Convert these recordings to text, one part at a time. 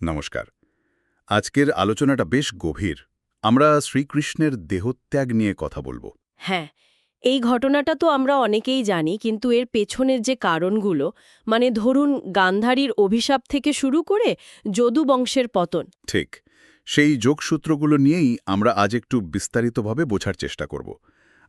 নমস্কার। আজকের আলোচনাটা বেশ গভীর। আমরা শ্রীকৃষ্ণের দেহত্যাগ নিয়ে কথা বলব। হ্যাঁ এই ঘটনাটা তো আমরা অনেকেই জানি কিন্তু এর পেছনের যে কারণগুলো মানে ধরুন গান্ধারীর অভিশাপ থেকে শুরু করে যদু বংশের পতন। ঠিক সেই যোগসূত্রগুলো নিয়েই আমরা আজ একটু বিস্তারিতভাবে বোঝার চেষ্টা করব।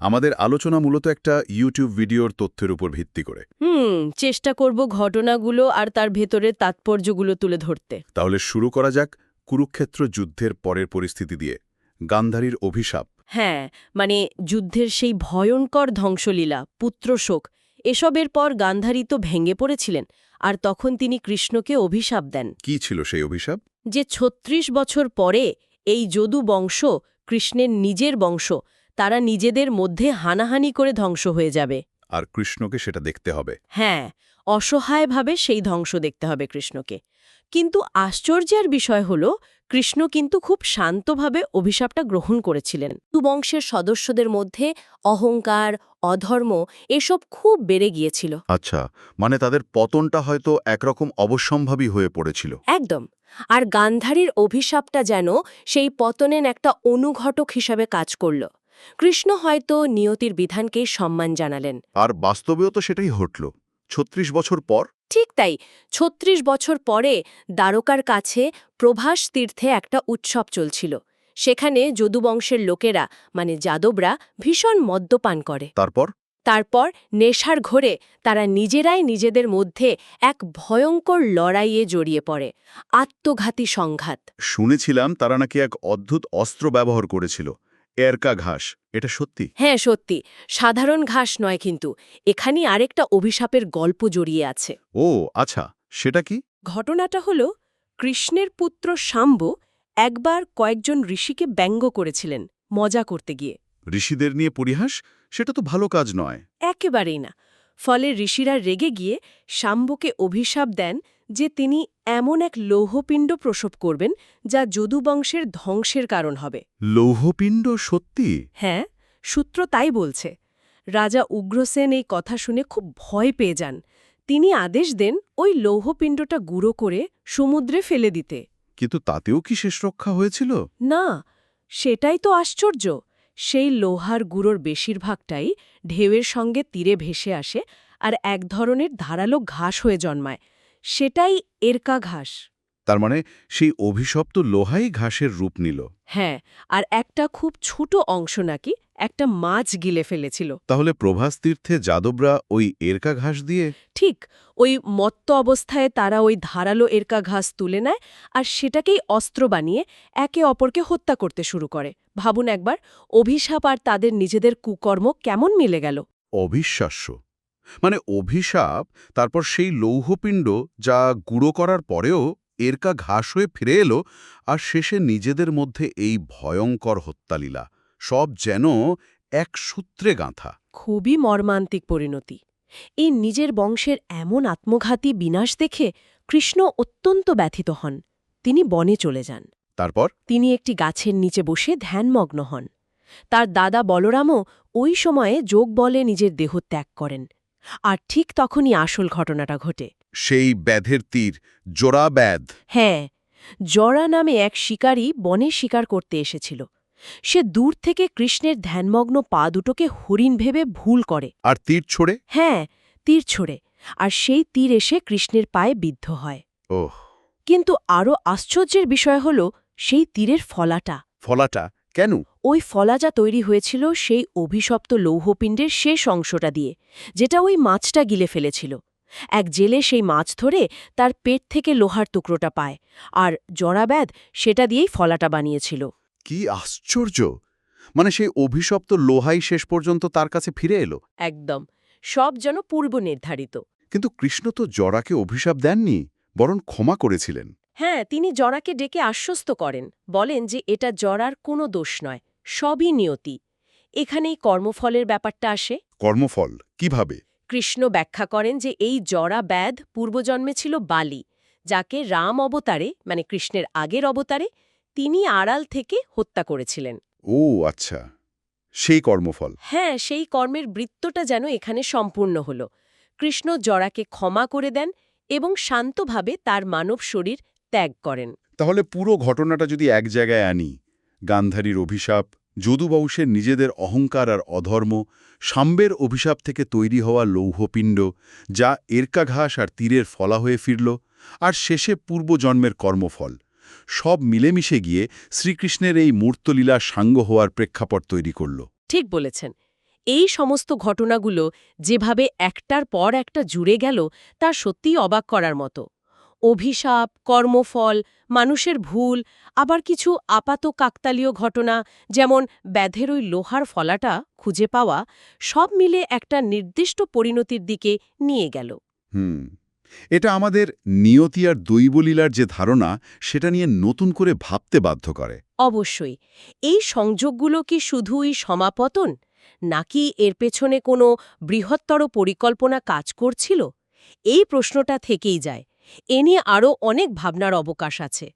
আমাদের আলোচনা মূলত একটা ইউটিউব ভিডিওর তথ্যের উপর ভিত্তি করে। হুম চেষ্টা করব ঘটনাগুলো আর তার ভেতরের তাৎপর্যগুলো তুলে ধরতে। তাহলে শুরু করা যাক কুরুক্ষেত্র যুদ্ধের পরের পরিস্থিতি দিয়ে। গান্ধারীর অভিশাপ। হ্যাঁ মানে যুদ্ধের সেই ভয়ঙ্কর ধ্বংসলীলা পুত্রশোক এসবের পর গান্ধারী তো ভেঙে পড়েছিলেন আর তখন তিনি কৃষ্ণকে অভিশাপ দেন। কি ছিল সেই অভিশাপ? যে ছত্রিশ বছর পরে এই যদু বংশ কৃষ্ণের নিজের বংশ তারা নিজেদের মধ্যে হানাহানি করে ধ্বংস হয়ে যাবে। আর কৃষ্ণকে সেটা দেখতে হবে। হ্যাঁ অসহায়ভাবে সেই ধ্বংস দেখতে হবে কৃষ্ণকে। কিন্তু আশ্চর্যের বিষয় হল কৃষ্ণ কিন্তু খুব শান্তভাবে অভিশাপটা গ্রহণ করেছিলেন। বংশের সদস্যদের মধ্যে অহংকার অধর্ম এসব খুব বেড়ে গিয়েছিল। আচ্ছা মানে তাদের পতনটা হয়তো একরকম অবশ্যম্ভাবী হয়ে পড়েছিল। একদম। আর গান্ধারীর অভিশাপটা যেন সেই পতনের একটা অনুঘটক হিসাবে কাজ করল। কৃষ্ণ হয়তো নিয়তির বিধানকেই সম্মান জানালেন। আর বাস্তবেও তো সেটাই ঘটল। ছত্রিশ বছর পর? ঠিক তাই। ছত্রিশ বছর পরে দ্বারকার কাছে প্রভাস তীর্থে একটা উৎসব চলছিল। সেখানে যদুবংশের লোকেরা মানে যাদবরা ভীষণ মদ্যপান করে। তারপর? তারপর নেশার ঘোরে তারা নিজেরাই নিজেদের মধ্যে এক ভয়ঙ্কর লড়াইয়ে জড়িয়ে পড়ে। আত্মঘাতী সংঘাত। শুনেছিলাম তারা নাকি এক অদ্ভুত অস্ত্র ব্যবহার করেছিল। এরকা ঘাস এটা সত্যি? হ্যাঁ সত্যি। সাধারণ ঘাস নয় কিন্তু। এখানেই আরেকটা অভিশাপের গল্প জড়িয়ে আছে। ও আচ্ছা। সেটা কি? ঘটনাটা হল কৃষ্ণের পুত্র শাম্ব একবার কয়েকজন ঋষিকে ব্যঙ্গ করেছিলেন মজা করতে গিয়ে। ঋষিদের নিয়ে পরিহাস? সেটা তো ভালো কাজ নয়। একেবারেই না। ফলে ঋষিরা রেগে গিয়ে শাম্বকে অভিশাপ দেন যে তিনি এমন এক লৌহপিণ্ড প্রসব করবেন যা যদুবংশের ধ্বংসের কারণ হবে। লৌহপিণ্ড সত্যি? হ্যাঁ সূত্র তাই বলছে। রাজা উগ্রসেন এই কথা শুনে খুব ভয় পেয়ে যান। তিনি আদেশ দেন ওই লৌহপিণ্ডটা গুঁড়ো করে সমুদ্রে ফেলে দিতে। কিন্তু তাতেও কি শেষ রক্ষা হয়েছিল? না সেটাই তো আশ্চর্য। সেই লোহার গুঁড়োর বেশিরভাগটাই ঢেউয়ের সঙ্গে তীরে ভেসে আসে আর এক ধরনের ধারালো ঘাস হয়ে জন্মায়। সেটাই এরকা ঘাস। তার মানে সেই অভিশপ্ত লোহাই ঘাসের রূপ নিল। হ্যাঁ আর একটা খুব ছোট অংশ নাকি একটা মাছ গিলে ফেলেছিল। তাহলে প্রভাস তীর্থে যাদবরা ওই এরকা ঘাস দিয়ে? ঠিক ওই মত্ত অবস্থায় তারা ওই ধারালো এরকা ঘাস তুলে নেয় আর সেটাকেই অস্ত্র বানিয়ে একে অপরকে হত্যা করতে শুরু করে। ভাবুন একবার অভিশাপ আর তাদের নিজেদের কুকর্ম কেমন মিলে গেল? অবিশ্বাস্য। মানে অভিশাপ তারপর সেই লৌহপিণ্ড যা গুঁড়ো করার পরেও এরকা ঘাস হয়ে ফিরে এলো আর শেষে নিজেদের মধ্যে এই ভয়ঙ্কর হত্যালীলা সব যেন এক সূত্রে গাঁথা। খুবই মর্মান্তিক পরিণতি। এই নিজের বংশের এমন আত্মঘাতী বিনাশ দেখে কৃষ্ণ অত্যন্ত ব্যথিত হন। তিনি বনে চলে যান। তারপর? তিনি একটি গাছের নিচে বসে ধ্যানমগ্ন হন। তার দাদা বলরামও ওই সময়ে যোগ বলে নিজের দেহ ত্যাগ করেন। আর ঠিক তখনই আসল ঘটনাটা ঘটে। সেই ব্যাধের তীর জোড়া ব্যাধ। হ্যাঁ জরা নামে এক শিকারী বনে শিকার করতে এসেছিল। সে দূর থেকে কৃষ্ণের ধ্যানমগ্ন পা দুটোকে হরিণ ভেবে ভুল করে। আর তীর ছোড়ে? হ্যাঁ তীর ছোড়ে আর সেই তীর এসে কৃষ্ণের পায়ে বিদ্ধ হয়। ওহ। কিন্তু আরও আশ্চর্যের বিষয় হল সেই তীরের ফলাটা। ফলাটা? কেন? ওই ফলাজা তৈরি হয়েছিল সেই অভিশপ্ত লৌহপিণ্ডের শেষ অংশটা দিয়ে যেটা ওই মাছটা গিলে ফেলেছিল। এক জেলে সেই মাছ ধরে তার পেট থেকে লোহার টুকরোটা পায় আর জরাব্যাধ সেটা দিয়েই ফলাটা বানিয়েছিল। কি আশ্চর্য! মানে সেই অভিশপ্ত লোহাই শেষ পর্যন্ত তার কাছে ফিরে এলো? একদম সব যেন পূর্ব নির্ধারিত কিন্তু কৃষ্ণ তো জরাকে অভিশাপ দেননি বরং ক্ষমা করেছিলেন। হ্যাঁ তিনি জরাকে ডেকে আশ্বস্ত করেন বলেন যে এটা জরার কোনো দোষ নয় সবই নিয়তি। এখানেই কর্মফলের ব্যাপারটা আসে। কর্মফল কীভাবে? কৃষ্ণ ব্যাখ্যা করেন যে এই জরা ব্যাধ পূর্বজন্মে ছিল বালি যাকে রাম অবতারে মানে কৃষ্ণের আগের অবতারে তিনি আড়াল থেকে হত্যা করেছিলেন। ও আচ্ছা। সেই কর্মফল। হ্যাঁ সেই কর্মের বৃত্তটা যেন এখানে সম্পূর্ণ হল। কৃষ্ণ জরাকে ক্ষমা করে দেন এবং শান্তভাবে তার মানব শরীর ত্যাগ করেন। তাহলে পুরো ঘটনাটা যদি এক জায়গায় আনি গান্ধারীর অভিশাপ যদুবংশের নিজেদের অহংকার আর অধর্ম সাম্বের অভিশাপ থেকে তৈরি হওয়া লৌহপিণ্ড যা এরকাঘাস আর তীরের ফলা হয়ে ফিরল আর শেষে পূর্বজন্মের কর্মফল সব মিলেমিশে গিয়ে শ্রীকৃষ্ণের এই মূর্তলীলা সাঙ্গ হওয়ার প্রেক্ষাপট তৈরি করল। ঠিক বলেছেন। এই সমস্ত ঘটনাগুলো যেভাবে একটার পর একটা জুড়ে গেল তা সত্যিই অবাক করার মতো। অভিশাপ কর্মফল মানুষের ভুল আবার কিছু আপাত কাকতালীয় ঘটনা যেমন ব্যাধের ওই লোহার ফলাটা খুঁজে পাওয়া সব মিলে একটা নির্দিষ্ট পরিণতির দিকে নিয়ে গেল। হুম এটা আমাদের নিয়তি আর দৈবলীলার যে ধারণা সেটা নিয়ে নতুন করে ভাবতে বাধ্য করে। অবশ্যই এই সংযোগগুলো কি শুধুই সমাপতন নাকি এর পেছনে কোনো বৃহত্তর পরিকল্পনা কাজ করছিল? এই প্রশ্নটা থেকেই যায়। এ নিয়ে আরও অনেক ভাবনার অবকাশ আছে।